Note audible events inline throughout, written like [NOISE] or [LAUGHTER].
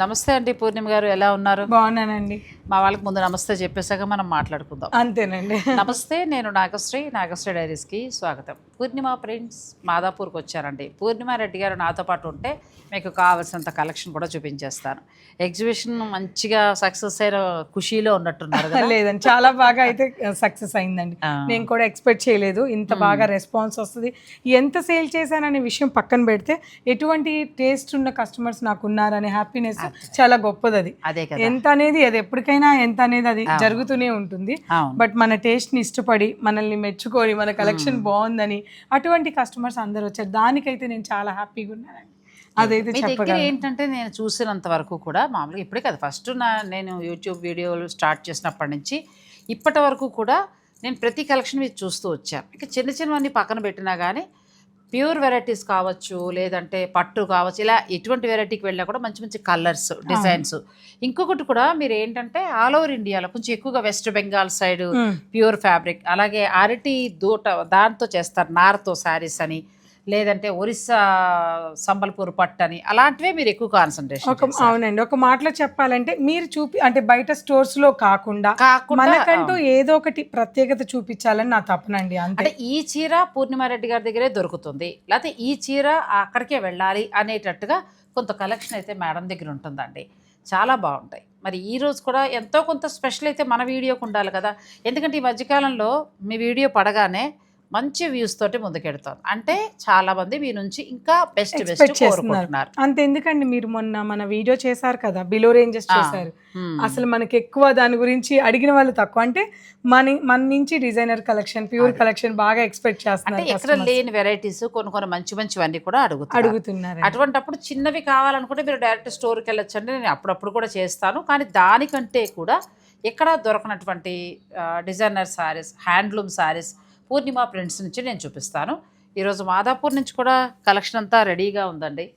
నమస్తే అండి పూర్ణిమ గారు ఎలా ఉన్నారు? బాగున్నానండి. మా వాళ్ళకి ముందు నమస్తే చెప్పేశాక మనం మాట్లాడుకుందాం. అంతేనండి. నమస్తే నేను నాగశ్రీ నాగశ్రీ డైరీస్కి స్వాగతం. పూర్ణిమ ఫ్రెండ్స్ మాదాపూర్కి వచ్చారండి పూర్ణిమ రెడ్డి గారు నాతో పాటు ఉంటే మీకు కావాల్సినంత కలెక్షన్ కూడా చూపించేస్తాను. ఎగ్జిబిషన్ మంచిగా సక్సెస్ అయిన ఖుషీలో ఉన్నట్టున్నారు లేదండి చాలా బాగా అయితే సక్సెస్ అయిందండి. నేను కూడా ఎక్స్పెక్ట్ చేయలేదు ఇంత బాగా రెస్పాన్స్ వస్తుంది. ఎంత సేల్ చేశాననే విషయం పక్కన పెడితే ఎటువంటి టేస్ట్ ఉన్న కస్టమర్స్ నాకు ఉన్నారనే హ్యాపీనెస్ చాలా గొప్పది అది అదే కదా. ఎంత అనేది అది ఎప్పటికైనా ఎంత అనేది అది జరుగుతూనే ఉంటుంది. బట్ మన టేస్ట్ని ఇష్టపడి మనల్ని మెచ్చుకొని మన కలెక్షన్ బాగుందని అటువంటి కస్టమర్స్ అందరూ వచ్చారు. దానికైతే నేను చాలా హ్యాపీగా ఉన్నానండి. అదైతే చెప్పగలను. ఏంటంటే నేను చూసినంత వరకు కూడా మామూలుగా ఇప్పుడే కదా. ఫస్ట్ నా నేను యూట్యూబ్ వీడియోలు స్టార్ట్ చేసినప్పటి నుంచి ఇప్పటి వరకు కూడా నేను ప్రతి కలెక్షన్ మీద చూస్తూ వచ్చాను. ఇక చిన్న చిన్నవన్నీ పక్కన పెట్టినా కానీ ప్యూర్ వెరైటీస్ కావచ్చు లేదంటే పట్టు కావచ్చు ఇలా ఎటువంటి వెరైటీకి వెళ్ళినా కూడా మంచి మంచి కలర్స్ డిజైన్స్. ఇంకొకటి కూడా మీరు ఏంటంటే ఆల్ ఓవర్ ఇండియాలో కొంచెం ఎక్కువగా West Bengal side. Pure fabric అలాగే అరటి దూట దాంతో చేస్తారు నారతో శారీస్ అని. లేదంటే ఒరిస్సా సంబల్పూర్ పట్టు అని అలాంటివే మీరు ఎక్కువ కాన్సన్ట్రేషన్ ఒక అవునండి. ఒక మాటలో చెప్పాలంటే మీరు చూపి అంటే బయట స్టోర్స్లో కాకుండా మనకంటూ ఏదో ఒకటి ప్రత్యేకత చూపించాలని నా తపనండి అంతే. అంటే ఈ చీర పూర్ణిమారెడ్డి గారి దగ్గరే దొరుకుతుంది. లేకపోతే ఈ చీర అక్కడికే వెళ్ళాలి అనేటట్టుగా కొంత కలెక్షన్ అయితే మేడం దగ్గర ఉంటుందండి. చాలా బాగుంటాయి. మరి ఈ రోజు కూడా ఎంతో కొంత స్పెషల్ అయితే మన వీడియోకి ఉండాలి కదా. ఎందుకంటే ఈ మధ్యకాలంలో మీ వీడియో పడగానే మంచి వ్యూస్ తోటి ముందుకెడుతాం అంటే చాలా మంది మీ నుంచి ఇంకా బెస్ట్ బెస్ట్ కోరుకుంటున్నారు. అంత ఎందుకండి మీరు మొన్న మన వీడియో చేశారు కదా బిలో రేంజెస్ చేశారు. అసలు మనకి ఎక్కువ దాని గురించి అడిగిన వాళ్ళు తక్కువ. అంటే మన మన నుంచి డిజైనర్ కలెక్షన్ ప్యూర్ కలెక్షన్ బాగా ఎక్స్పెక్ట్ చేస్తున్నారు ఎక్కడ. లేని వెరైటీస్ కొన్ని కొన్ని మంచి మంచివన్నీ కూడా అడుగుతారు అడుగుతున్నారు అటువంటప్పుడు చిన్నవి కావాలనుకుంటే మీరు డైరెక్ట్ స్టోర్కి వెళ్ళొచ్చండి. నేను అప్పుడప్పుడు కూడా చేస్తాను. కానీ దానికంటే కూడా ఎక్కడ దొరకనటువంటి designer sarees handloom sarees Purnima prints నుంచి నేను చూపిస్తాను. ఈరోజు మాదాపూర్ నుంచి కూడా కలెక్షన్ అంతా రెడీగా ఉందండి.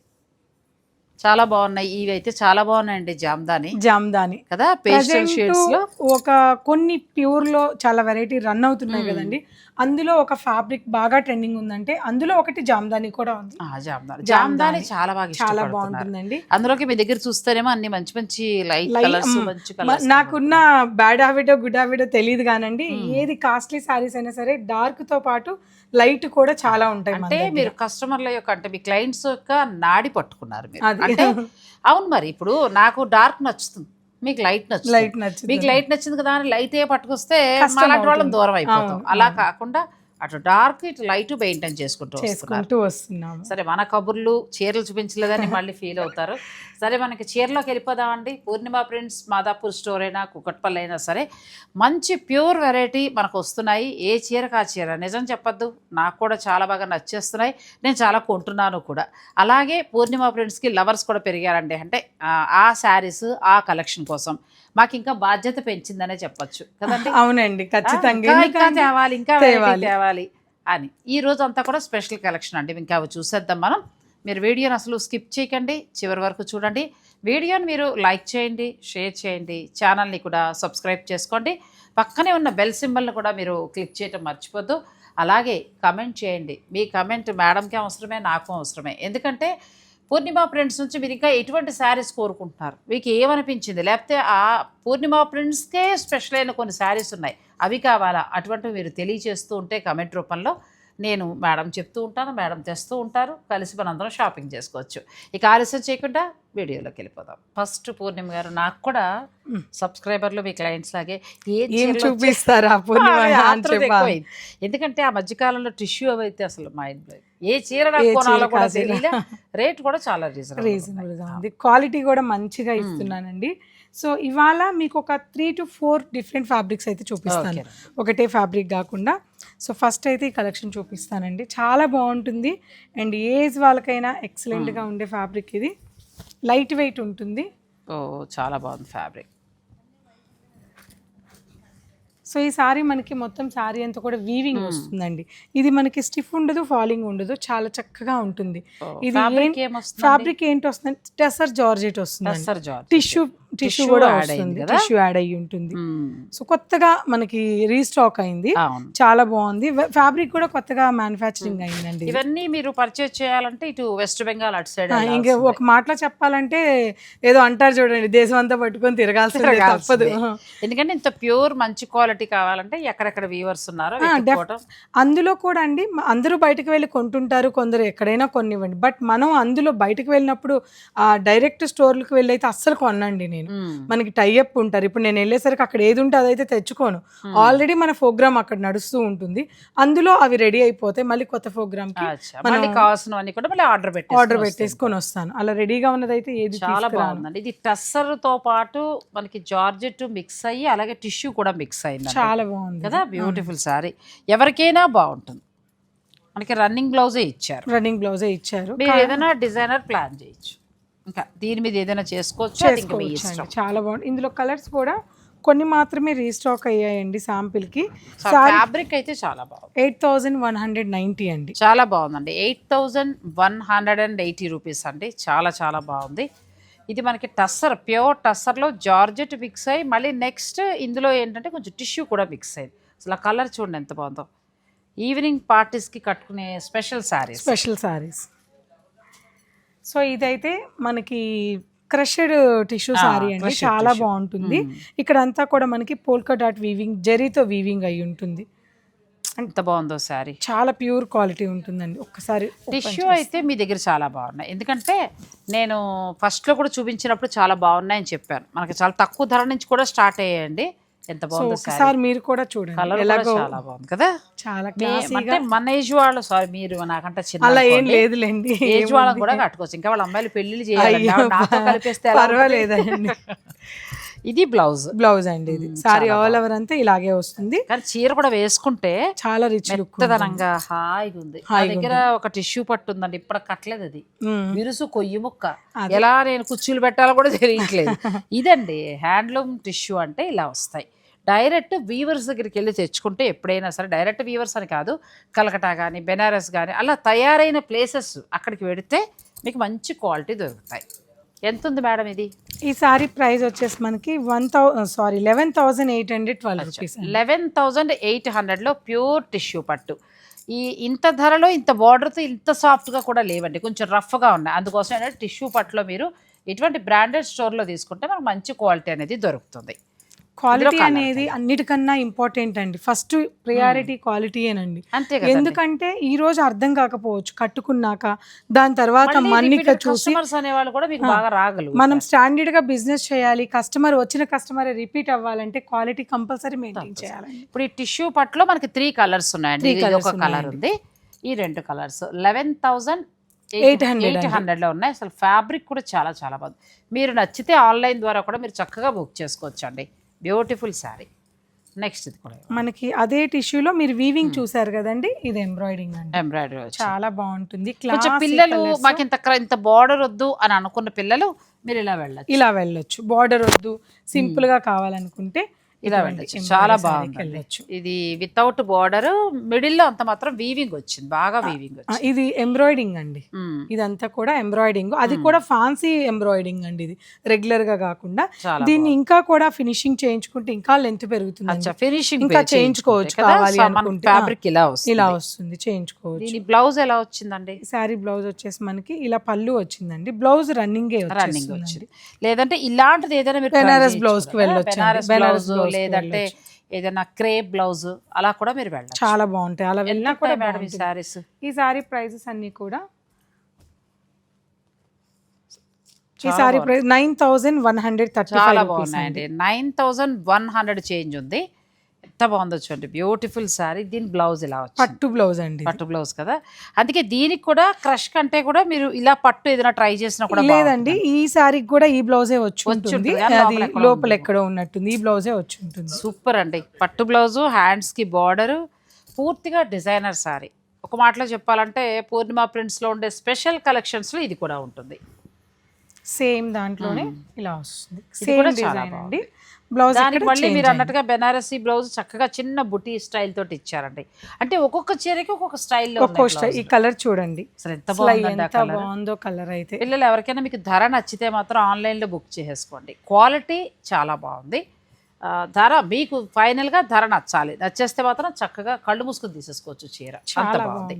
చాలా బాగున్నాయి. ఇవి అయితే చాలా బాగున్నాయండి జామ్దాని. జామ్దాని. కదా పేస్టల్ షేడ్స్లో ఒక కొన్ని ప్యూర్లో చాలా వెరైటీ రన్ అవుతున్నాయి కదండి. అందులో ఒక ఫ్యాబ్రిక్ బాగా ట్రెండింగ్ ఉందంటే అందులో ఒకటి జామ్దాని కూడా ఉంది. ఆ, జామ్దాని. జామ్దాని. చాలా బాగా చాలా బాగుంటుందండి. అందులోకి మీ దగ్గర చూస్తేనేమో అన్ని మంచి మంచి లైట్ కలర్స్ మంచి కలర్స్ నాకున్న బ్యాడ్ హ్యాబిటో గుడ్ హ్యాబిటో తెలియదు కానండి. ఏది కాస్ట్లీ సారీస్ అయినా సరే డార్క్తో పాటు లైట్ కూడా చాలా ఉంటాయి అంటే. మీరు కస్టమర్ల యొక్క అంటే మీ క్లయింట్స్ యొక్క నాడి పట్టుకున్నారు మీరు. అంటే అవును మరి ఇప్పుడు నాకు డార్క్ నచ్చుతుంది. మీకు లైట్ నచ్చుతుంది లైట్ నచ్చుతుంది మీకు లైట్ నచ్చింది కదా అని లైట్ ఏ పట్టుకొస్తే అలాంటి వాళ్ళని. దూరం అయిపోతాం అలా. కాకుండా అటు డార్క్ ఇటు లైట్ మెయింటైన్ చేసుకుంటూ చేసుకుంటూ వస్తున్నాము సరే మన కబుర్లు చీరలు చూపించలేదని మళ్ళీ ఫీల్ అవుతారు. సరే మనకి చీరలోకి వెళ్ళిపోదామండి. పూర్ణిమ ప్రింట్స్ మాదాపూర్ స్టోర్ అయినా కుకట్పల్లి అయినా సరే మంచి ప్యూర్ వెరైటీ మనకు వస్తున్నాయి. ఏ చీరకు ఆ చీర? నిజం చెప్పొద్దు. నాకు కూడా చాలా బాగా నచ్చేస్తున్నాయి. నేను చాలా కొంటున్నాను కూడా. అలాగే పూర్ణిమ ప్రింట్స్కి లవర్స్ కూడా పెరిగారండి. అంటే ఆ, ఆ శారీస్ ఆ కలెక్షన్ కోసం. మాకు ఇంకా బాధ్యత పెంచిందనే చెప్పొచ్చు. కదండి? [LAUGHS] అవునండి ఖచ్చితంగా. ఇంకా తేవాలి ఇంకా. తేవాలి అని. ఈ రోజు అంతా కూడా స్పెషల్ కలెక్షన్ అండి. ఇంకా అవి చూసేద్దాం మనం. మీరు వీడియోని అసలు స్కిప్ చేయకండి చివరి వరకు చూడండి. వీడియోని మీరు లైక్ చేయండి షేర్ చేయండి ఛానల్ని కూడా సబ్స్క్రైబ్ చేసుకోండి. పక్కనే ఉన్న బెల్ సింబల్ని కూడా మీరు క్లిక్ చేయటం మర్చిపోద్దు. అలాగే కమెంట్ చేయండి. మీ కమెంట్ మేడంకి అవసరమే నాకు అవసరమే. ఎందుకంటే పూర్ణిమ ప్రింట్స్ నుంచి మీరు ఇంకా ఎటువంటి శారీస్ కోరుకుంటున్నారు? మీకు ఏమనిపించింది? లేకపోతే ఆ పూర్ణిమ ప్రింట్స్కే స్పెషల్ అయిన కొన్ని శారీస్ ఉన్నాయి. అవి కావాలా? అటువంటివి మీరు తెలియచేస్తూ ఉంటే కమెంట్ రూపంలో నేను మేడం చెప్తూ ఉంటాను మేడం తెస్తూ ఉంటారు. కలిసి మనందరం షాపింగ్ చేసుకోవచ్చు. ఇక ఆలస్యం చేయకుండా వీడియోలోకి వెళ్ళిపోదాం. ఫస్ట్ పూర్ణిమ గారు నాకు కూడా సబ్స్క్రైబర్లు మీ క్లయింట్స్ లాగే ఏ? చూపిస్తారా. ఎందుకంటే ఆ మధ్యకాలంలో టిష్యూ అవి అయితే అసలు మైండ్ బ్లోయింగ్ ఏ చీర కొనాలో కూడా. తెలియలే. రేట్ కూడా చాలా రీజనబుల్ రీజనబుల్గా ఉంది. క్వాలిటీ కూడా మంచిగా ఇస్తున్నానండి. సో ఇవాళ మీకు ఒక three to four different fabrics అయితే చూపిస్తాను. ఒకటే ఫ్యాబ్రిక్ కాకుండా. సో ఫస్ట్ అయితే ఈ కలెక్షన్ చూపిస్తానండి. చాలా బాగుంటుంది. అండ్ ఏజ్ వాళ్ళకైనా ఎక్సలెంట్గా ఉండే ఫ్యాబ్రిక్ ఇది. లైట్ వెయిట్ ఉంటుంది. ఓ చాలా బాగుంది ఫ్యాబ్రిక్ సో ఈ సారీ మనకి మొత్తం సారీ అంతా కూడా వీవింగ్ వస్తుందండి. ఇది మనకి స్టిఫ్ ఉండదు ఫాలింగ్ ఉండదు చాలా చక్కగా ఉంటుంది. ఇది ఫ్యాబ్రిక్ ఏంటి వస్తుంది టెసర్ జార్జెట్ వస్తుంది టిష్యూ టిష్యూ కూడా వస్తుంది? టిష్యూ యాడ్ అయ్యి ఉంటుంది. సో కొత్తగా మనకి రీస్టాక్ అయింది. చాలా బాగుంది. ఫ్యాబ్రిక్ కూడా కొత్తగా మ్యానుఫ్యాక్చరింగ్ అయిందండి. ఇవన్నీ మీరు పర్చేజ్ చేయాలంటే ఇటు వెస్ట్ బెంగాల్ అటు సైడ్ ఇంకా ఒక మాటలో చెప్పాలంటే ఏదో అంటారు చూడండి దేశం అంతా పట్టుకొని తిరగాల్సిందే తప్పదు. ఎందుకంటే ఇంత ప్యూర్ మంచి క్వాలిటీ కావాలంటే ఎక్కడెక్కడ వ్యూవర్స్ ఉన్నారో. అందులో కూడా అండి అందరూ బయటకు వెళ్ళి కొంటుంటారు కొందరు ఎక్కడైనా కొనివ్వండి. బట్ మనం అందులో బయటకు వెళ్ళినప్పుడు ఆ డైరెక్ట్ స్టోర్లకు వెళ్ళి అయితే అస్సలు కొనండి నేను. మ్మ్. మనకి టైఅప్ ఉంటారు. ఇప్పుడు నేను వెళ్ళేసరికి అక్కడ ఏది ఉంటే అదైతే తెచ్చుకోను. ఆల్రెడీ మన ప్రోగ్రామ్ అక్కడ నడుస్తూ ఉంటుంది. అందులో అవి రెడీ అయిపోతాయి మళ్ళీ కొత్త ప్రోగ్రామ్ ఆర్డర్ పెట్టి ఆర్డర్ పెట్టేసుకొని వస్తాను. అలా రెడీగా ఉన్నదైతే ఏది చాలా. బాగుందండి. ఇది టస్సర్తో పాటు మనకి జార్జెట్ మిక్స్ అయ్యి అలాగే టిష్యూ కూడా మిక్స్ అయింది చాలా బాగుంది. కదా? బ్యూటిఫుల్ సారీ ఎవరికైనా బాగుంటుంది. మనకి రన్నింగ్ బ్లౌజే ఇచ్చారు. రన్నింగ్ బ్లౌజే ఇచ్చారు. మీరు ఏదైనా డిజైనర్ ప్లాన్ చేయొచ్చు. ఇంకా దీని మీద ఏదైనా చేసుకోవచ్చు. చాలా బాగుంది. ఇందులో కలర్స్ కూడా కొన్ని మాత్రమే రీస్టాక్ అయ్యాయండి శాంపిల్కి ఫ్యాబ్రిక్ అయితే చాలా బాగుంది. Eight thousand one hundred ninety అండి. చాలా బాగుందండి. Eight thousand one hundred and eighty rupees అండి. చాలా చాలా బాగుంది. ఇది మనకి టస్సర్ ప్యూర్ టస్సర్లో జార్జెట్ మిక్స్ అయ్యి మళ్ళీ నెక్స్ట్ ఇందులో ఏంటంటే కొంచెం టిష్యూ కూడా మిక్స్ అయింది అసలు ఆ కలర్ చూడండి ఎంత బాగుందో. ఈవినింగ్ పార్టీస్కి కట్టుకునే special sarees special sarees. So ఇదైతే మనకి క్రషెడ్ టిష్యూ సారీ అండి. చాలా. బాగుంటుంది. ఇక్కడ అంతా కూడా మనకి పోల్కా డాట్ వీవింగ్ జరీతో వీవింగ్ అయి ఉంటుంది. ఎంత బాగుందో శారీ. చాలా ప్యూర్ క్వాలిటీ ఉంటుందండి. ఒక్కసారి టిష్యూ అయితే మీ దగ్గర చాలా బాగున్నాయి. ఎందుకంటే నేను ఫస్ట్లో కూడా చూపించినప్పుడు చాలా బాగున్నాయని చెప్పాను. మనకి చాలా తక్కువ ధర నుంచి కూడా స్టార్ట్ అయ్యాయండి. ఎంత బాగుందో ఒకసారి మీరు కూడా చూడండి. కలర్ చాలా బాగుంది కదా? చాలా అంటే మన ఏజ్ వాళ్ళు సారీ మీరు నాకంటే చిన్న అలా ఏం. లేదులేండి ఏజ్ వాళ్ళని కూడా కట్టుకోవచ్చు. ఇంకా వాళ్ళ అమ్మాయిలు పెళ్ళిళ్ళు చేయాలి నాతో కలిపేస్తే? పర్వాలేదండి [LAUGHS] ఇది బ్లౌజ్. బ్లౌజ్ అండి ఇది. సారీ ఆల్ ఓవర్ అంతా ఇలాగే వస్తుంది. కానీ చీర కూడా వేసుకుంటే చాలా రిచ్ మెత్తదనంగా హాయిగా ఉంది. దగ్గర ఒక టిష్యూ పట్టు ఉందండి. ఇప్పుడు కట్టలేదు అది. విరుసు కొయ్యి ముక్క. ఎలా నేను కుర్చీలు పెట్టాలో కూడా తెలియట్లేదు. [LAUGHS] ఇదండి హ్యాండ్లూమ్ టిష్యూ అంటే ఇలా వస్తాయి. డైరెక్ట్ వీవర్స్ దగ్గరికి వెళ్ళి తెచ్చుకుంటే ఎప్పుడైనా సరే డైరెక్ట్ వీవర్స్ అని కాదు కలకటా కానీ బెనారస్ కానీ అలా తయారైన ప్లేసెస్ అక్కడికి వెడితే మీకు మంచి క్వాలిటీ దొరుకుతాయి. ఎంత ఉంది మేడం ఇది? ఈ సారీ ప్రైస్ వచ్చేసి మనకి one thou sorry eleven thousand eight hundred twelve rupees eleven thousand eight హండ్రెడ్లో ప్యూర్ టిష్యూ పట్టు. ఈ ఇంత ధరలో ఇంత బార్డర్తో ఇంత సాఫ్ట్గా కూడా లేవండి. కొంచెం రఫ్గా ఉన్నాయి. అందుకోసం ఏంటంటే టిష్యూ పట్టులో మీరు ఇటువంటి బ్రాండెడ్ స్టోర్లో తీసుకుంటే మనకు మంచి క్వాలిటీ అనేది దొరుకుతుంది. క్వాలిటీ అనేది అన్నిటికన్నా ఇంపార్టెంట్ అండి. ఫస్ట్ ప్రియారిటీ క్వాలిటీయేనండి అంతే ఎందుకంటే ఈ రోజు అర్థం కాకపోవచ్చు కట్టుకున్నాక దాని తర్వాత మన్నిక చూసి కస్టమర్స్ అనేవాళ్ళు కూడా మీకు బాగా రాగలరు. మనం స్టాండర్డ్గా బిజినెస్ చేయాలి కస్టమర్ వచ్చిన కస్టమర్ రిపీట్ అవ్వాలంటే క్వాలిటీ కంపల్సరీ మెయింటైన్ చేయాలండి. ఇప్పుడు ఈ టిష్యూ పట్టులో మనకి త్రీ కలర్స్ ఉన్నాయండి. ఒక కలర్ ఉంది. ఈ రెండు కలర్స్ లెవెన్ థౌజండ్ 800 ఎయిట్ హండ్రెడ్లో ఉన్నాయి. అసలు ఫ్యాబ్రిక్ కూడా చాలా చాలా బాగుంది. మీరు నచ్చితే ఆన్లైన్ ద్వారా కూడా మీరు చక్కగా బుక్ చేసుకోవచ్చు అండి బ్యూటిఫుల్ శారీ. నెక్స్ట్ ఇది కూడా. మనకి అదే టిష్యూలో మీరు వీవింగ్ చూసారు కదండి? ఇది ఎంబ్రాయిడింగ్ అండి. ఎంబ్రాయిడరీ చాలా బాగుంటుంది. కొంచెం పిల్లలు. మాకు ఇంత ఇంత బార్డర్ వద్దు అని అనుకున్న పిల్లలు మీరు ఇలా వెళ్ళచ్చు. ఇలా వెళ్ళొచ్చు. బార్డర్ వద్దు. సింపుల్గా కావాలనుకుంటే ఇలా వెళ్ళచ్చు చాలా బాగుంది వెళ్ళొచ్చు ఇది వితౌట్ బార్డర్ మిడిల్లో అంత మాత్రం వీవింగ్ వచ్చింది. బాగా వీవింగ్ ఇది ఎంబ్రాయిడింగ్ అండి. ఇదంతా కూడా ఎంబ్రాయిడింగ్ అది కూడా ఫ్యాన్సీ ఎంబ్రాయిడింగ్ అండి ఇది. రెగ్యులర్గా కాకుండా. దీన్ని ఇంకా కూడా ఫినిషింగ్ చేయించుకుంటే ఇంకా లెంత్ పెరుగుతుంది ఫినిషింగ్ ఇంకా చేయించుకోవచ్చు కావాలి అనుకుంటే. ఫ్యాబ్రిక్ ఇలా వస్తుంది. ఇలా వస్తుంది చేయించుకోవచ్చు. దీని బ్లౌజ్ ఎలా వచ్చిందండి? శారీ బ్లౌజ్ వచ్చేసి మనకి ఇలా పళ్ళు వచ్చిందండి. బ్లౌజ్ రన్నింగ్ రన్నింగ్ వచ్చింది. లేదంటే ఇలాంటిది ఏదైనా బెనారస్ బ్లౌజ్కి. వెళ్ళొచ్చు బెనారస్ బ్లౌజ్ లేదంటే ఏదైనా క్రేప్ బ్లౌజ్ అలా కూడా మీరు వెళ్ళచ్చు. చాలా బాగుంటాయి. అలా వెళ్ళినా కూడా మేడం ఈ. సారీస్ ఈ సారీ ప్రైజెస్ అన్ని కూడా ఈ saree price nine thousand one hundred thirty చాలా బాగున్నాయండి. Nine thousand one hundred change ఉంది. ఎంత బాగుందో చూడండి బ్యూటిఫుల్ సారీ దీని బ్లౌజ్ ఇలా వచ్చింది. పట్టు బ్లౌజ్ అండి పట్టు బ్లౌజ్ కదా. అందుకే దీనికి కూడా క్రష్ కంటే కూడా మీరు ఇలా పట్టు ఏదైనా ట్రై చేసినా కూడా లేదండి ఈ సారీకి కూడా ఈ బ్లౌజే వచ్చి అది లోపల ఎక్కడో ఉన్నట్టుంది. ఈ బ్లౌజే వచ్చి ఉంటుంది. సూపర్ అండి. పట్టు బ్లౌజు హ్యాండ్స్కి బార్డరు పూర్తిగా డిజైనర్ సారీ ఒక మాటలో చెప్పాలంటే పూర్ణిమ ప్రింట్స్లో ఉండే స్పెషల్ కలెక్షన్స్లో ఇది కూడా ఉంటుంది. సేమ్ దాంట్లోనే ఇలా వస్తుంది. సేమ్ డిజైన్ అండి. బ్లౌజ్ దానికి మళ్ళీ మీరు అన్నట్టుగా బెనారసీ బ్లౌజ్ చక్కగా చిన్న బుటీ స్టైల్ తోటి ఇచ్చారండి. అంటే ఒక్కొక్క చీరకి ఒక్కొక్క స్టైల్లో స్టైల్ ఈ కలర్ చూడండి. అసలు ఎంత బాగుందో కలర్ అయితే. పిల్లలు ఎవరికైనా మీకు ధర నచ్చితే మాత్రం ఆన్లైన్లో బుక్ చేసేసుకోండి. క్వాలిటీ చాలా బాగుంది. ధర మీకు ఫైనల్గా ధర నచ్చాలి. నచ్చేస్తే మాత్రం చక్కగా కళ్ళు మూసుకొని తీసేసుకోవచ్చు చీర. అంత చాలా బాగుంది.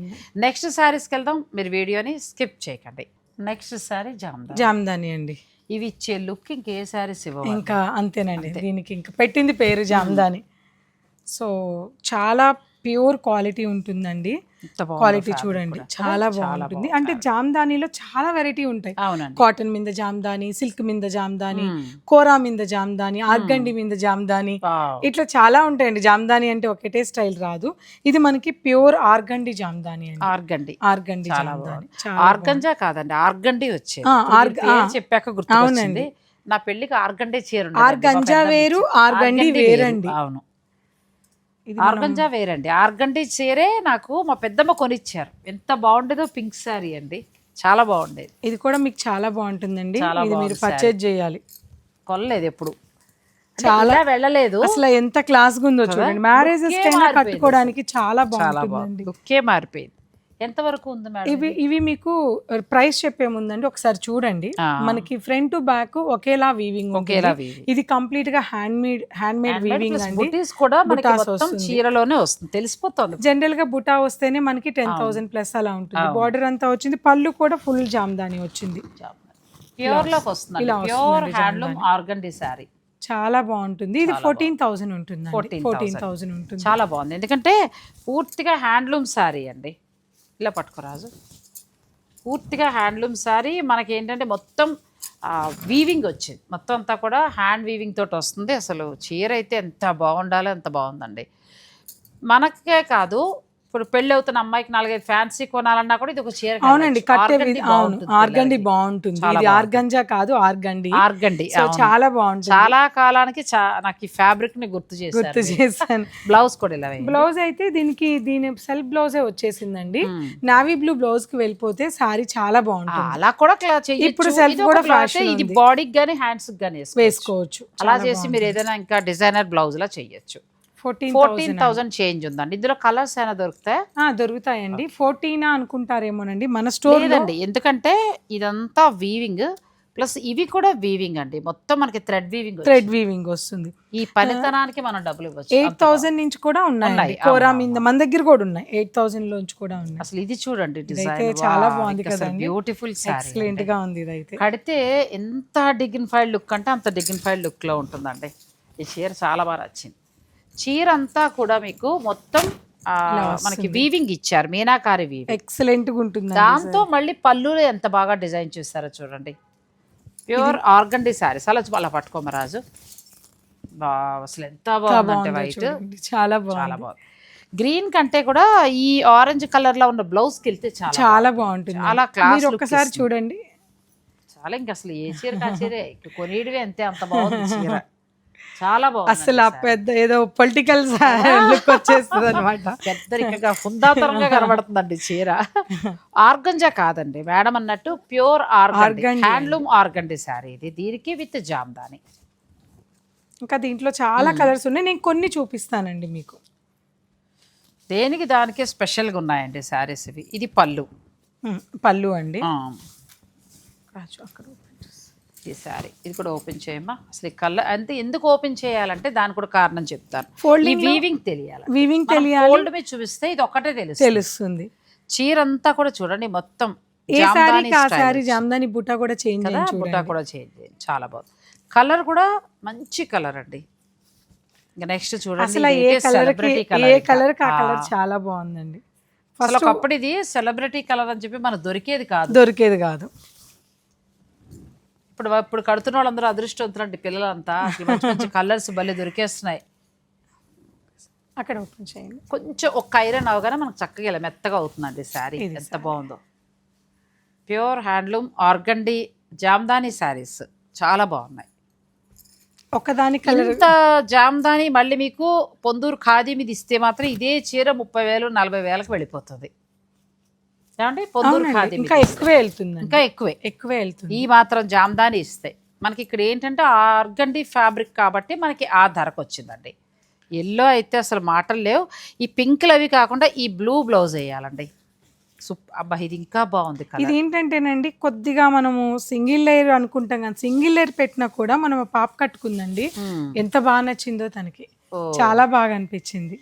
నెక్స్ట్ శారీస్కి వెళ్దాం. మీరు వీడియోని స్కిప్ చేయకండి. నెక్స్ట్ శారీ జామ్దా జామ్దాని అండి. ఇవి ఇచ్చే లుక్ ఇంకే శారీస్ ఇవ్వండి ఇంకా అంతేనండి. దీనికి ఇంకా పెట్టింది పేరు జామ్దాని. సో చాలా ప్యూర్ క్వాలిటీ ఉంటుందండి. క్వాలిటీ చూడండి. చాలా బాగుంటుంది. అంటే జామ్దానిలో చాలా వెరైటీ ఉంటాయి. అవునండి. కాటన్ మీద జామ్దాని సిల్క్ మీద జామ్దాని. కోరా మీద జామ్దాని ఆర్గండి మీద జామ్దాని. ఇట్లా చాలా ఉంటాయండి. జామ్దాని అంటే ఒకటే స్టైల్ రాదు. ఇది మనకి ప్యూర్ ఆర్గండి జామ్దాని అండి. Organdy organdy Jamdani. ఆర్గంజా కాదండి. ఆర్గండి వచ్చేది. చెప్పాక గుర్తుకొచ్చింది. నా పెళ్ళికి ఆర్గండే చీర ఆర్గంజా వేరు, ఆర్గండి వేరండి. అవును. ఇది ఆర్గంజా వేరండి. ఆర్గండి చీరే నాకు మా పెద్దమ్మ కొనిచ్చారు. ఎంత బాగుండేదో పింక్ శారీ అండి. చాలా బాగుండేది. ఇది కూడా మీకు చాలా బాగుంటుందండి. ఇది మీరు పర్చేజ్ చేయాలి. కొనలేదు ఎప్పుడు. చాలా వెళ్ళలేదు. అసలు ఎంత క్లాస్ ఉందో చూడండి. మ్యారేజెస్ కైనా కట్టుకోవడానికి చాలా బాగుంటుందండి బాగుంది. లుక్కే మారిపోయింది. ఎంత వరకు ఉంది మేడం ఇవి ఇవి మీకు ప్రైస్ చెప్పే ముందండి ఒకసారి చూడండి. మనకి ఫ్రంట్ టు బ్యాక్ ఒకేలా వీవింగ్ ఒకేలా. ఇది కంప్లీట్గా hand made hand made weaving అండి కూడా మనకి మొత్తం. చీరలోనే వస్తుంది. తెలిసిపోతుంది. జనరల్గా బుటా వస్తేనే మనకి టెన్ థౌసండ్ ప్లస్ అలా ఉంటుంది. బార్డర్ అంతా వచ్చింది. పళ్ళు కూడా ఫుల్ జామ్దాని వచ్చింది. ప్యూర్లోకి వస్తుంది. ప్యూర్ హ్యాండ్లూమ్ ఆర్గండి శారీ చాలా బాగుంటుంది. ఇది ఫోర్టీన్ థౌసండ్ ఉంటుంది ఫోర్టీన్ ఫోర్టీన్ థౌసండ్ ఉంటుంది. చాలా బాగుంది. ఎందుకంటే పూర్తిగా హ్యాండ్లూమ్ శారీ అండి. ఇలా పట్టుకోరాజు. పూర్తిగా హ్యాండ్లూమ్ శారీ మనకి ఏంటంటే మొత్తం వీవింగ్ వచ్చింది. మొత్తం అంతా కూడా హ్యాండ్ వీవింగ్ తోటి వస్తుంది. అసలు చీర అయితే ఎంత బాగుండాలో అంత బాగుందండి. మనకే కాదు ఇప్పుడు పెళ్ళి అవుతున్న అమ్మాయికి నాలుగైదు ఫ్యాన్సీ కొనాలన్నా కూడా ఇది ఒక చీర అవునండి కట్టే అవును బాగుంటుంది ఆర్గండి. బాగుంటుంది ఇది. ఆర్గంజా కాదు ఆర్గండి ఆర్గండి. చాలా బాగుంటుంది చాలా కాలానికి నాకు ఈ ఫ్యాబ్రిక్ని గుర్తు గుర్తు చేశారు చేశాను బ్లౌజ్ కూడా ఇలా. బ్లౌజ్ అయితే దీనికి దీని సెల్ఫ్ బ్లౌజే వచ్చేసిందండి. నావీ బ్లూ బ్లౌజ్కి వెళ్ళిపోతే సారీ చాలా బాగుంటుంది అలా కూడా. ఇప్పుడు ఒక కూడా fashion ఇది. బాడీకి గానీ హ్యాండ్స్ గానీ వేసుకోవచ్చు. అలా చేసి మీరు ఏదైనా ఇంకా డిజైనర్ బ్లౌజ్ లా చేయొచ్చు ఫోర్టీన్ థౌసండ్ చేంజ్ ఉందండి. ఇందులో కలర్స్ అయినా దొరుకుతాయి? దొరుకుతాయండి. ఫోర్టీన్ అనుకుంటారేమోనండి. మన స్టోర్ లేదండి. ఎందుకంటే ఇదంతా వీవింగ్ ప్లస్ ఇవి కూడా వీవింగ్ అండి. మొత్తం మనకి థ్రెడ్ వీవింగ్ థ్రెడ్ వీవింగ్ వస్తుంది. ఈ పనితనానికి మనం డబ్బులు ఇవ్వచ్చు. ఎయిట్ థౌసండ్ నుంచి కూడా ఉన్నాయి, కోరా మీద మన దగ్గర కూడా ఉన్నాయి. ఎయిట్ థౌసండ్ లోంచి కూడా ఉన్నాయి. అసలు ఇది చూడండి డిజైన్. చాలా బాగుంది కదండి. బ్యూటిఫుల్ ఎక్సలెంట్గా ఉంది ఇదైతే. కడితే ఎంత డిగ్నిఫైడ్ లుక్ అంటే అంత డిగ్నిఫైడ్ లుక్లో ఉంటుందండి. ఈ చీర చాలా బాగా నచ్చింది. చీర అంతా కూడా మీకు మొత్తం మనకి వీవింగ్ ఇచ్చారు మీనాకారి వీవింగ్ ఎక్సలెంట్గా ఉంటుంది దాంతో మళ్ళీ పళ్ళులో ఎంత బాగా డిజైన్ చేశారో చూడండి. ప్యూర్ ఆర్గండి శారీస్ అలా అలా పట్టుకోమరాజు అసలు ఎంత బాగుందంటే వైట్ చాలా చాలా బాగుంది. గ్రీన్ కంటే కూడా ఈ ఆరెంజ్ కలర్లో ఉన్న బ్లౌజ్కి వెళ్తే చాలా చాలా బాగుంటుంది. చాలా క్లాస్ మీరు ఒక్కసారి చూడండి. చాలా ఇంకా అసలు ఏ చీర కా చీరే. కొనియడమే అంతే అంత బాగుంది చీర. చాలా బాగుంది అసలు ఆ పెద్ద ఏదో పొలిటికల్ లుక్ [LAUGHS] వచ్చేస్తుంది అనమాట పెద్దరికగా హుందాతరంగా కనబడుతుందండి చీర. ఆర్గంజా కాదండి మేడం అన్నట్టు pure Organdy handloom organdy saree ఇది. దీనికి విత్ జామ్దాని. ఇంకా దీంట్లో చాలా కలర్స్ ఉన్నాయి నేను కొన్ని చూపిస్తానండి మీకు. దేనికి దానికే స్పెషల్గా ఉన్నాయండి శారీస్ ఇవి? ఇది పళ్ళు. పళ్ళు అండి. అక్కడ. ఈ శారీ. ఇది కూడా ఓపెన్ చేయమ్మా. అసలు ఈ కలర్ అంతే ఎందుకు ఓపెన్ చేయాలంటే దానికి కూడా కారణం చెప్తాను. లో- వీవింగ్ తెలియాలి. వీవింగ్ తెలియాలి. ఫోల్డ్ మీద చూపిస్తే ఇది ఒక్కటే తెలుసు తెలుస్తుంది. చీర అంతా కూడా చూడండి మొత్తం ఏ శారీకి ఆ. జామ్దాని బుట్ట కూడా చేంజ్ బుట్ట కూడా చేంజ్. చాలా బాగుంది. కలర్ కూడా మంచి కలర్ అండి. ఇంకా నెక్స్ట్ చూడండి అసలు ఏ కలర్ ఏ. కలర్ ఆ, కలర్ చాలా బాగుందండి. అసలు ఒకప్పుడు ఇది సెలబ్రిటీ కలర్ అని చెప్పి మనకు దొరికేది కాదు. దొరికేది కాదు. ఇప్పుడు ఇప్పుడు కడుతున్న వాళ్ళందరూ అదృష్టవంతులండి పిల్లలంతా. మంచి మంచి కలర్స్ భలే దొరికేస్తున్నాయి. అక్కడ ఓపెన్ చేయండి. కొంచెం ఒక ఐరన్ అవగానే మనకు చక్కగా ఇలా మెత్తగా అవుతుందండి శారీ. ఎంత బాగుందో. Pure handloom organdy Jamdani sarees. చాలా బాగున్నాయి. ఒకదాని ఇంత జామ్దాని మళ్ళీ మీకు పొందూరు ఖాదీ మీద ఇస్తే మాత్రం ఇదే చీర ముప్పై వేలు నలభై వేలకు వెళ్ళిపోతుంది. ఏమండి పొందూరు ఖాదీ ఇంకా. ఎక్కువే వెళ్తుందండి. ఇంకా ఎక్కువే. ఎక్కువే వెళ్తుంది. ఈ మాత్రం జామ్దాని ఇస్తాయి మనకి ఇక్కడ ఏంటంటే ఆర్గండి ఫ్యాబ్రిక్ కాబట్టి మనకి ఆ ధరకు వచ్చిందండి. ఎల్లో అయితే అసలు మాటలు లేవు. ఈ పింక్లు అవి కాకుండా ఈ బ్లూ బ్లౌజ్ వేయాలండి. సూప్ అబ్బా ఇది ఇంకా బాగుంది ఇది ఏంటంటేనండి కొద్దిగా మనము సింగిల్ లేయర్ అనుకుంటాం కానీ సింగిల్ లేయర్ పెట్టినా కూడా మనం పాప కట్టుకుందండి. ఎంత బాగా నచ్చిందో తనకి. చాలా బాగా అనిపించింది.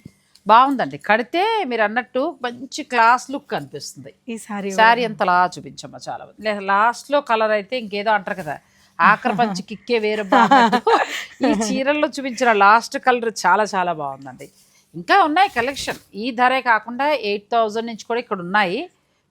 బాగుందండి. కడితే మీరు అన్నట్టు మంచి క్లాస్ లుక్ అనిపిస్తుంది. ఈ సారీ శారీ ఎంతలా చూపించమ్మా చాలా బాగుంది. లే లాస్ట్లో కలర్ అయితే ఇంకేదో అంటారు కదా. [LAUGHS] ఆఖరి పంచి కిక్కే వేరే [LAUGHS] ఈ చీరల్లో చూపించిన లాస్ట్ కలర్ చాలా చాలా బాగుందండి. ఇంకా ఉన్నాయి కలెక్షన్. ఈ ధరే కాకుండా ఎయిట్ థౌజండ్ నుంచి కూడా ఇక్కడ ఉన్నాయి.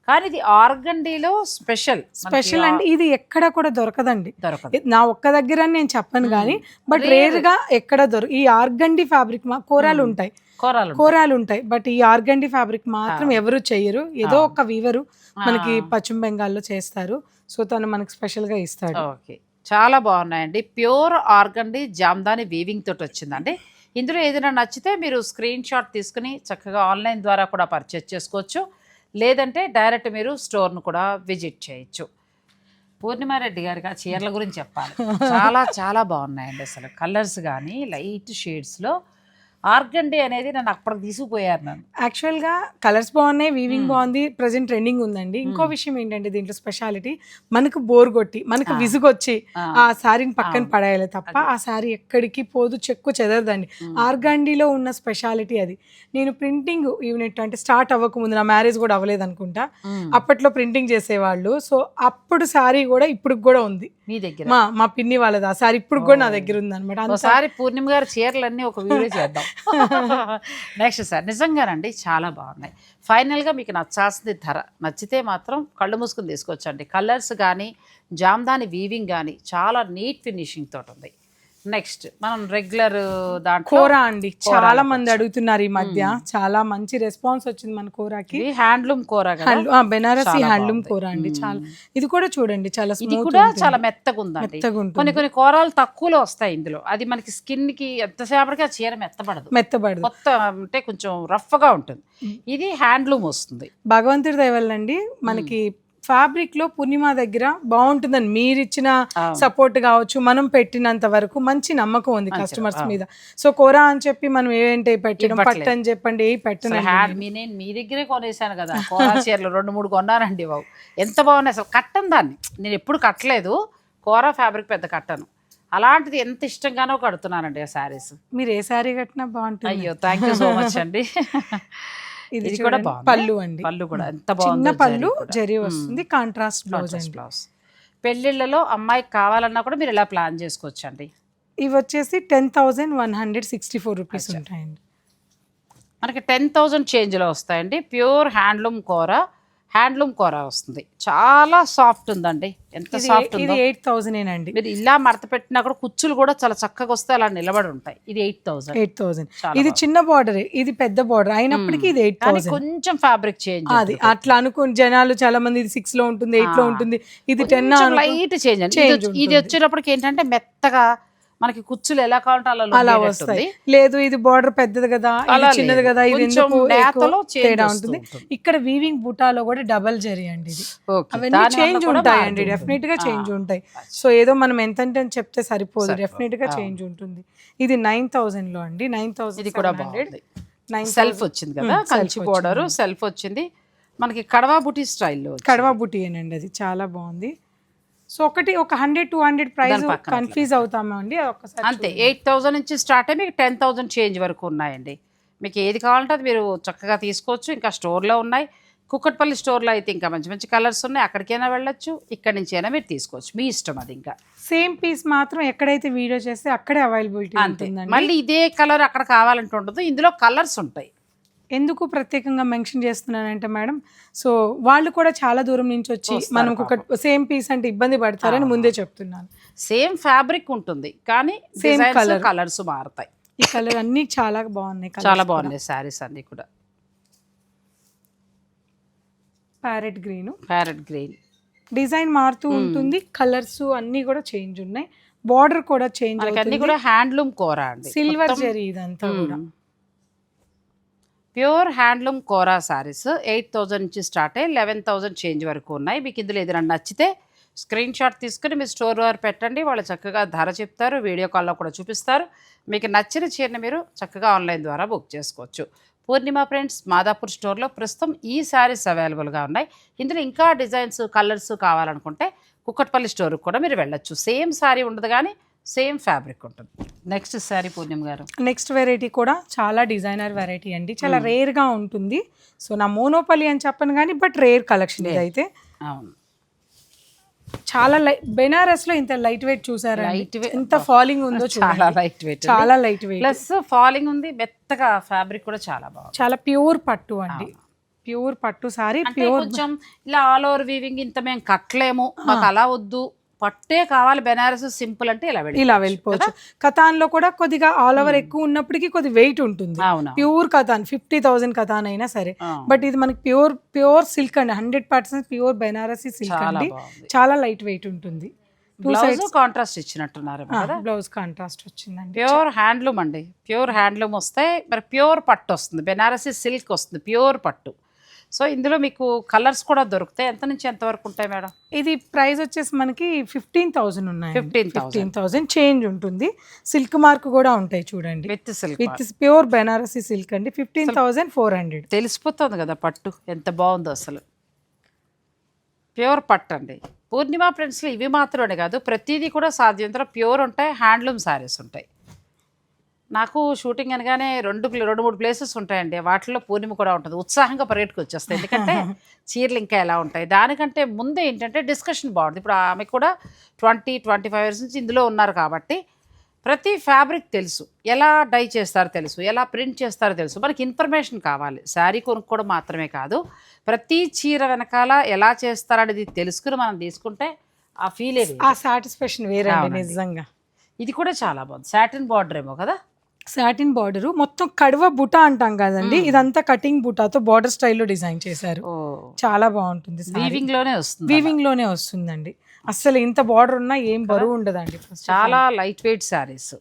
కానీ ఇది ఆర్గండీలో స్పెషల్ స్పెషల్ అండి. ఇది ఎక్కడ కూడా దొరకదండి. దొరకదు. నా ఒక్క దగ్గర నేను చెప్పను కానీ బట్ రేర్గా ఎక్కడ దొరక ఈ ఆర్గండి ఫ్యాబ్రిక్ మా కూరలు ఉంటాయి. కూరలు కూరలు ఉంటాయి. బట్ ఈ ఆర్గండి ఫ్యాబ్రిక్ మాత్రం ఎవరు చెయ్యరు ఏదో ఒక వీవరు మనకి పశ్చిమ బెంగాల్లో చేస్తారు. సో తను మనకి స్పెషల్గా ఇస్తాడు. ఓకే. చాలా బాగున్నాయండి. ప్యూర్ ఆర్గండి జామ్దాని వీవింగ్ తోటి వచ్చిందండి. ఇందులో ఏదైనా నచ్చితే మీరు స్క్రీన్ షాట్ తీసుకుని చక్కగా ఆన్లైన్ ద్వారా కూడా పర్చేస్ చేసుకోవచ్చు. లేదంటే డైరెక్ట్ మీరు స్టోర్ను కూడా విజిట్ చేయొచ్చు. పూర్ణిమారెడ్డి గారికి ఆ చీరల గురించి చెప్పాలి. చాలా చాలా బాగున్నాయండి అసలు. కలర్స్ కానీ లైట్ షేడ్స్లో ఆర్గండి అనేది నన్ను అప్పటికి తీసుకుపోయారు నన్ను. యాక్చువల్గా కలర్స్ బాగున్నాయి వీవింగ్ బాగుంది ప్రజెంట్ ట్రెండింగ్ ఉందండి. ఇంకో విషయం ఏంటంటే దీంట్లో స్పెషాలిటీ మనకు బోర్ కొట్టి మనకు విసుగొచ్చి ఆ. శారీని పక్కన పడేయాలి తప్ప ఆ శారీ ఎక్కడికి పోదు చెక్కు చెదరదండి. ఆర్గాండీలో ఉన్న స్పెషాలిటీ అది. నేను ప్రింటింగ్ యూనిట్ అంటే స్టార్ట్ అవ్వకముందు నా మ్యారేజ్ కూడా అవ్వలేదు అనుకుంటా. అప్పట్లో ప్రింటింగ్ చేసేవాళ్ళు. సో అప్పుడు శారీ కూడా ఇప్పుడు కూడా ఉంది. మీ దగ్గర. మా మా పిన్ని వాళ్ళది. ఆ ఇప్పుడు కూడా నా దగ్గర ఉంది అనమాట ఒకసారి పూర్ణిమ గారి చీరలన్నీ ఒక వీడియో చేద్దాం. [LAUGHS] Next sir. నిజంగానండి చాలా బాగున్నాయి. ఫైనల్గా మీకు నచ్చాల్సింది ధర. నచ్చితే మాత్రం కళ్ళు మూసుకుని తీసుకోవచ్చండి. కలర్స్ కానీ జామ్దాని వీవింగ్ కానీ చాలా నీట్ ఫినిషింగ్ తోటి ఉంది. నెక్స్ట్ మనం రెగ్యులర్ దాంట్లో కోరా అండి. చాలా మంది అడుగుతున్నారు ఈ మధ్య. చాలా మంచి రెస్పాన్స్ వచ్చింది మన కోరాకి. హ్యాండ్లూమ్ కూర బెనారసి హ్యాండ్లూమ్ కూర అండి. చాలా ఇది కూడా చూడండి చాలా ఇది కూడా చాలా మెత్తగా ఉందండి. మెత్తగా ఉంటుంది. కొన్ని కొన్ని కూరలు తక్కువలో వస్తాయి ఇందులో. అది మనకి స్కిన్కి ఎంతసేపటికి ఆ చీర మెత్తపడదు మెత్తబడదు. కొత్త అంటే కొంచెం రఫ్గా ఉంటుంది. ఇది హ్యాండ్లూమ్ వస్తుంది. భగవంతుడి దయవల్లండి మనకి ఫ్యాబ్రిక్లో పూర్ణిమ దగ్గర బాగుంటుందని మీరు ఇచ్చిన సపోర్ట్ కావచ్చు మనం పెట్టినంత వరకు మంచి నమ్మకం ఉంది కస్టమర్స్ మీద. సో కోరా అని చెప్పి మనం ఏంటి పెట్టడం? పట్టు అని చెప్పండి ఏ పెట్టను నేను మీ దగ్గరే కొనేసాను కదా కోరా చీరలు రెండు మూడు కొన్నానండి బాబు. ఎంత బాగున్నాయి అసలు. కట్టను దాన్ని. నేను ఎప్పుడు కట్టలేదు. కోరా ఫ్యాబ్రిక్ పెద్ద కట్టను. అలాంటిది ఎంత ఇష్టంగానో కడుతున్నానండి ఆ శారీస్. మీరు ఏ శారీ కట్టినా బాగుంటుంది. అయ్యో థ్యాంక్ యూ సో మచ్ అండి. [LAUGHS] ఇది కూడా పళ్ళు అండి. పళ్ళు కూడా ఎంత చిన్న పళ్ళు జరీ వస్తుంది కాంట్రాస్ట్ బ్లౌజ్ అండి. బ్లౌజ్ పెళ్ళిళ్ళలో అమ్మాయికి కావాలన్నా కూడా మీరు ఇలా ప్లాన్ చేసుకోవచ్చు అండి ఇవి వచ్చేసి ten thousand one hundred sixty four rupees ఉంటాయండి. మనకి టెన్ థౌజండ్ చేంజ్లో వస్తాయండి. ప్యూర్ హ్యాండ్లూమ్ కూర హ్యాండ్లూమ్ కూర వస్తుంది. చాలా సాఫ్ట్ ఉందండి. ఎంత సాఫ్ట్ ఇది ఉందో. ఎయిట్ థౌజండ్ అండి మీరు ఇలా మడత పెట్టినా కూడా కుచ్చులు కూడా చాలా చక్కగా వస్తాయి అలా నిలబడి ఉంటాయి. ఇది ఎయిట్ థౌసండ్ ఎయిట్ థౌసండ్ ఇది చిన్న బార్డర్ ఇది పెద్ద బార్డర్. అయినప్పటికీ ఇది ఎయిట్ థౌసండ్ కొంచెం ఫ్యాబ్రిక్ చేంజ్ అది అట్లా అనుకుని జనాలు చాలా మంది ఇది సిక్స్లో ఉంటుంది ఎయిట్లో ఉంటుంది. ఇది టెన్ లైట్ చేంజ్ అండి ఇది వచ్చేటప్పటికి ఏంటంటే మెత్తగా మనకి కుచ్చులు ఎలా కావాలంటే అలా. వస్తాయి లేదు ఇది బార్డర్ పెద్దది కదా అలా చిన్నది. కదా ఇది ఎందుకు నేతలో తేడా ఉంటుంది. ఇక్కడ వీవింగ్ బుటాలో కూడా డబల్ జరీ అండి ఇది. అవన్నీ చేంజ్ ఉంటాయండి మారుతుంది. డెఫినెట్గా. చేంజ్ ఉంటాయి సో ఏదో మనం ఎంత అంటే అని చెప్తే సరిపోదు డెఫినెట్గా చేంజ్ ఉంటుంది ఇది నైన్ థౌసండ్లో అండి నైన్ థౌసండ్ ఇది కూడా బాగుంది సెల్ఫ్ వచ్చింది కదా కంచి బోర్డర్ సెల్ఫ్ వచ్చింది మనకి కడవా బుటీ స్టైల్లో కడవా బుట్టి అండి అది చాలా బాగుంది సో ఒకటి ఒక hundred two hundred price confuse అవుతామా అండి అది ఒక్కసారి అంతే ఎయిట్ థౌజండ్ నుంచి స్టార్ట్ అయ్యి మీకు టెన్ థౌజండ్ చేంజ్ వరకు ఉన్నాయండి. మీకు ఏది కావాలంటే అది మీరు చక్కగా తీసుకోవచ్చు. ఇంకా స్టోర్లో ఉన్నాయి. కుక్కట్పల్లి స్టోర్లో అయితే ఇంకా మంచి మంచి కలర్స్ ఉన్నాయి. అక్కడికైనా వెళ్ళొచ్చు ఇక్కడి నుంచి అయినా మీరు తీసుకోవచ్చు. మీ ఇష్టం అది ఇంకా. సేమ్ పీస్ మాత్రం ఎక్కడైతే వీడియో చేస్తే అక్కడే అవైలబిలిటీ అంతే. మళ్ళీ ఇదే కలర్ అక్కడ కావాలంటే ఉండదు. ఇందులో కలర్స్ ఉంటాయి. ఎందుకు ప్రత్యేకంగా మెన్షన్ చేస్తున్నానంటే మేడం సో వాళ్ళు కూడా చాలా దూరం నుంచి వచ్చి మనం ఒక సేమ్ పీస్ అంటే ఇబ్బంది పడతారని ముందే చెప్తున్నాను. సేమ్ ఫ్యాబ్రిక్ ఉంటుంది కానీ సేమ్ colour. కలర్స్ మారుతాయి. ఈ కలర్ అన్ని చాలా బాగున్నాయి చాలా బాగున్నాయి శారీస్ అన్ని కూడా. Parrot green parrot green design మారుతూ ఉంటుంది కలర్స్ అన్ని కూడా చేంజ్ ఉన్నాయి బార్డర్ కూడా చేంజ్ అన్ని కూడా హ్యాండ్లూమ్ కూర అండి. సిల్వర్ జరీ ఇదంతా కూడా. Pure handloom kora sarees eight thousand నుంచి స్టార్ట్ అయ్యి లెవెన్ థౌజండ్ చేంజ్ వరకు ఉన్నాయి. మీకు ఇందులో ఏదైనా నచ్చితే స్క్రీన్ షాట్ తీసుకుని మీ స్టోర్ వారు పెట్టండి. వాళ్ళు చక్కగా ధర చెప్తారు వీడియో కాల్లో కూడా చూపిస్తారు. మీకు నచ్చిన చీరను మీరు చక్కగా ఆన్లైన్ ద్వారా బుక్ చేసుకోవచ్చు. పూర్ణిమ ఫ్రెండ్స్ మాదాపూర్ స్టోర్లో ప్రస్తుతం ఈ శారీస్ అవైలబుల్గా ఉన్నాయి. ఇందులో ఇంకా డిజైన్స్ కలర్స్ కావాలనుకుంటే కుక్కట్పల్లి స్టోర్కి కూడా మీరు వెళ్ళొచ్చు. సేమ్ శారీ ఉండదు కానీ సేమ్ ఫ్యాబ్రిక్ ఉంటుంది. Next saree Purnima garu. Next variety కూడా చాలా డిజైనర్ వెరైటీ అండి. చాలా రేర్గా ఉంటుంది. సో నా మోనోపలి అని చెప్పను కానీ బట్ రేర్ కలెక్షన్ ఇది అయితే అవును. చాలా లైట్ బెనారస్లో ఇంత లైట్ వెయిట్ చూసారా Light weight. ఎంత ఫాలింగ్ ఉందో [LAUGHS] చాలా లైట్ వెయిట్ చాలా లైట్ వెయిట్. ప్లస్ ఫాలింగ్ ఉంది మెత్తగా ఫ్యాబ్రిక్ కూడా చాలా బాగుంది. చాలా ప్యూర్ పట్టు అండి. ప్యూర్ పట్టు సారీ ప్యూర్ కొంచెం ఇలా ఆల్ ఓవర్ వీవింగ్ ఇంత మేము కట్టలేము. మాకు అలా వద్దు. పట్టే కావాలి బెనారస్ సింపుల్ అంటే ఇలా ఇలా వెళ్ళిపోవచ్చు. కథాన్లో కూడా కొద్దిగా ఆల్ ఓవర్ ఎక్కువ ఉన్నప్పటికీ కొద్ది వెయిట్ ఉంటుంది. Pure katan fifty thousand katan అయినా సరే. బట్ ఇది మనకి ప్యూర్ ప్యూర్ సిల్క్ అండి. Hundred percent pure Banarasi silk అండి. చాలా లైట్ వెయిట్ ఉంటుంది. బ్లౌజ్ కాంట్రాస్ట్ ఇచ్చినట్టున్నారు బ్లౌజ్ కాంట్రాస్ట్ వచ్చిందండి. ప్యూర్ హ్యాండ్లూమ్ అండి. ప్యూర్ హ్యాండ్లూమ్ వస్తే మరి ప్యూర్ పట్టు వస్తుంది. బెనారసీ సిల్క్ వస్తుంది. ప్యూర్ పట్టు. సో ఇందులో మీకు కలర్స్ కూడా దొరుకుతాయి. ఎంత నుంచి ఎంత వరకు ఉంటాయి మేడం? ఇది ప్రైస్ వచ్చేసి మనకి ఫిఫ్టీన్ థౌసండ్ ఉన్నాయి ఫిఫ్టీన్ ఫిఫ్టీన్ థౌసండ్ చేంజ్ ఉంటుంది. సిల్క్ మార్క్ కూడా ఉంటాయి చూడండి. With silk with pure Banarasi silk అండి. Fifteen thousand four hundred. తెలిసిపోతుంది కదా పట్టు. ఎంత బాగుందో అసలు. ప్యూర్ పట్టు అండి. పూర్ణిమ ప్రింట్స్లో ఇవి మాత్రమే కాదు ప్రతిదీ కూడా సాధ్యంతో ప్యూర్ ఉంటాయి హ్యాండ్లూమ్ శారీస్ ఉంటాయి. నాకు షూటింగ్ అనగానే రెండు రెండు మూడు ప్లేసెస్ ఉంటాయండి. వాటిలో పూర్ణిమ కూడా ఉంటుంది. ఉత్సాహంగా పరిగెట్టుకు వచ్చేస్తాయి. ఎందుకంటే [LAUGHS] చీరలు ఇంకా ఎలా ఉంటాయి? దానికంటే ముందే ఏంటంటే డిస్కషన్ బాగుంది. ఇప్పుడు ఆమె కూడా ట్వంటీ ట్వంటీ ఫైవ్ ఇయర్స్ నుంచి ఇందులో ఉన్నారు కాబట్టి ప్రతి ఫ్యాబ్రిక్ తెలుసు. ఎలా డై చేస్తారో తెలుసు. ఎలా ప్రింట్ చేస్తారో తెలుసు. మనకి ఇన్ఫర్మేషన్ కావాలి. శారీ కొనుక్కోవడం మాత్రమే కాదు. ప్రతి చీర వెనకాల ఎలా చేస్తారనేది తెలుసుకుని మనం తీసుకుంటే ఆ ఫీల్ ఆ సాటిస్ఫాక్షన్ వేరే. నిజంగా. ఇది కూడా చాలా బాగుంది. సాటిన్ బార్డర్ ఏమో కదా? Satin border. మొత్తం కడవ బుటా అంటాం కదండి. ఇదంతా కటింగ్ బుటాతో బార్డర్ స్టైల్లో డిజైన్ చేశారు. చాలా బాగుంటుంది వీవింగ్లోనే వస్తుంది వీవింగ్లోనే వస్తుందండి. అసలు ఇంత బార్డర్ ఉన్నా ఏం బరువు ఉండదండి చాలా లైట్ వెయిట్ శారీస్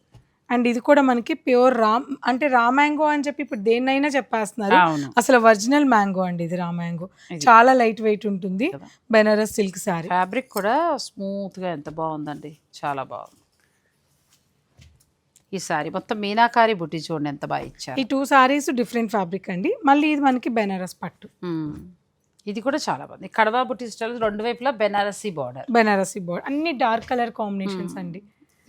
అండ్ ఇది కూడా మనకి ప్యూర్ రామ్ అంటే రా మ్యాంగో అని చెప్పి ఇప్పుడు దేన్నైనా చెప్పేస్తున్నారు. అసలు ఒరిజినల్ మ్యాంగో అండి ఇది రా మ్యాంగో చాలా లైట్ వెయిట్ ఉంటుంది. Banaras silk sorry. ఫ్యాబ్రిక్ కూడా స్మూత్గా ఎంత బాగుందండి. చాలా బాగుంది. ఈ సారీ. మొత్తం మీనాకారి బుట్టి చూడండి ఎంత బాగా ఇచ్చారు. ఈ టూ సారీస్ డిఫరెంట్ ఫ్యాబ్రిక్ అండి. మళ్ళీ ఇది మనకి బెనారస్ పట్టు. ఇది కూడా చాలా బాగుంది. కడవా బుట్టి స్టైల్ రెండు వైపులా బెనారసీ బార్డర్ బెనారసీ బోర్డ్ అన్ని డార్క్ కలర్ కాంబినేషన్స్ అండి.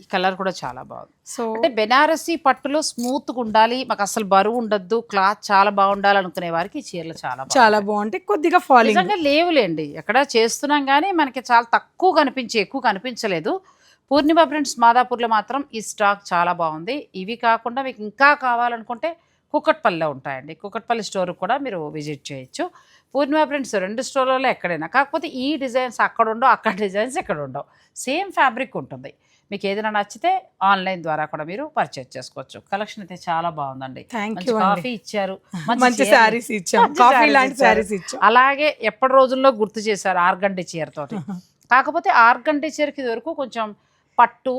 ఈ కలర్ కూడా చాలా బాగుంది. సో అంటే బెనారసీ పట్టులో స్మూత్గా ఉండాలి. మాకు అసలు బరువు ఉండద్దు. క్లాత్ చాలా బాగుండాలి అనుకునే వారికి ఈ చీరలు చాలా. చాలా బాగుంటాయి. కొద్దిగా ఫాలింగ్ నిజంగా లేవులేండి. ఎక్కడ చేస్తున్నాం కానీ మనకి చాలా తక్కువ కనిపించి ఎక్కువ కనిపించలేదు పూర్ణిమ ప్రింట్స్ మాదాపూర్లో మాత్రం ఈ స్టాక్ చాలా బాగుంది. ఇవి కాకుండా మీకు ఇంకా కావాలనుకుంటే కుక్కట్పల్లిలో ఉంటాయండి. కుక్కట్పల్లి స్టోర్ కూడా మీరు విజిట్ చేయొచ్చు. పూర్ణిమ ప్రింట్స్ రెండు స్టోర్లలో ఎక్కడైనా. కాకపోతే ఈ డిజైన్స్ అక్కడ ఉండవు అక్కడ డిజైన్స్ ఇక్కడ ఉండవు. సేమ్ ఫ్యాబ్రిక్ ఉంటుంది. మీకు ఏదైనా నచ్చితే ఆన్లైన్ ద్వారా కూడా మీరు పర్చేజ్ చేసుకోవచ్చు. కలెక్షన్ అయితే చాలా బాగుందండి. కాఫీ ఇచ్చారు. మంచి లాంటి ఇచ్చారు. అలాగే ఎప్పటి రోజుల్లో గుర్తు చేశారు ఆర్గండి చీరతోటి. [LAUGHS] కాకపోతే ఆర్గండి చీరకి వరకు కొంచెం పట్టు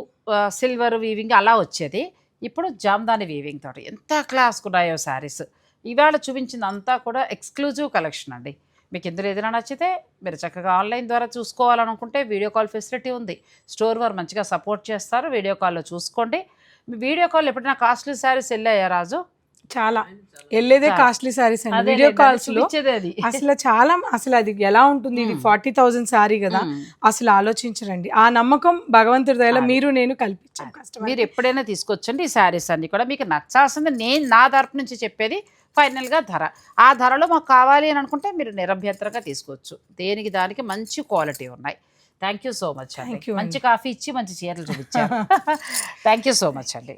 సిల్వర్ వీవింగ్ అలా వచ్చేది. ఇప్పుడు జామ్దాని వీవింగ్ తోటి ఎంత క్లాస్గా ఉన్నాయో శారీస్. ఇవాళ చూపించింది అంతా కూడా ఎక్స్క్లూజివ్ కలెక్షన్ అండి. మీకు ఇందులో ఏదైనా నచ్చితే మీరు చక్కగా ఆన్లైన్ ద్వారా చూసుకోవాలనుకుంటే వీడియో కాల్ ఫెసిలిటీ ఉంది. స్టోర్ వారు మంచిగా సపోర్ట్ చేస్తారు. వీడియో కాల్లో చూసుకోండి. మీ వీడియో కాల్ ఎప్పుడైనా కాస్ట్లీ శారీస్ వెళ్ళాయా రాజు? చాలా. వెళ్ళేదే కాస్ట్లీ శారీస్ అండి. వీడియో కాల్స్లో అసలు చాలా అసలు అది ఎలా ఉంటుంది? ఇది ఫార్టీ థౌసండ్ సారీ కదా. అసలు ఆలోచించరండి. ఆ నమ్మకం భగవంతుడి దయలో మీరు నేను కల్పించాం కష్టం మీరు ఎప్పుడైనా తీసుకొచ్చండి ఈ శారీస్ అన్ని కూడా. మీకు నచ్చాల్సింది నేను నా తరపు నుంచి చెప్పేది ఫైనల్గా ధర. ఆ ధరలో మాకు కావాలి అని అనుకుంటే మీరు నిరభ్యంతరంగా తీసుకోవచ్చు. దేనికి దానికి మంచి క్వాలిటీ ఉన్నాయి. థ్యాంక్ యూ సో మచ్ అండి. మంచి కాఫీ ఇచ్చి మంచి చీరలు చూపించారు. థ్యాంక్ యూ సో మచ్ అండి.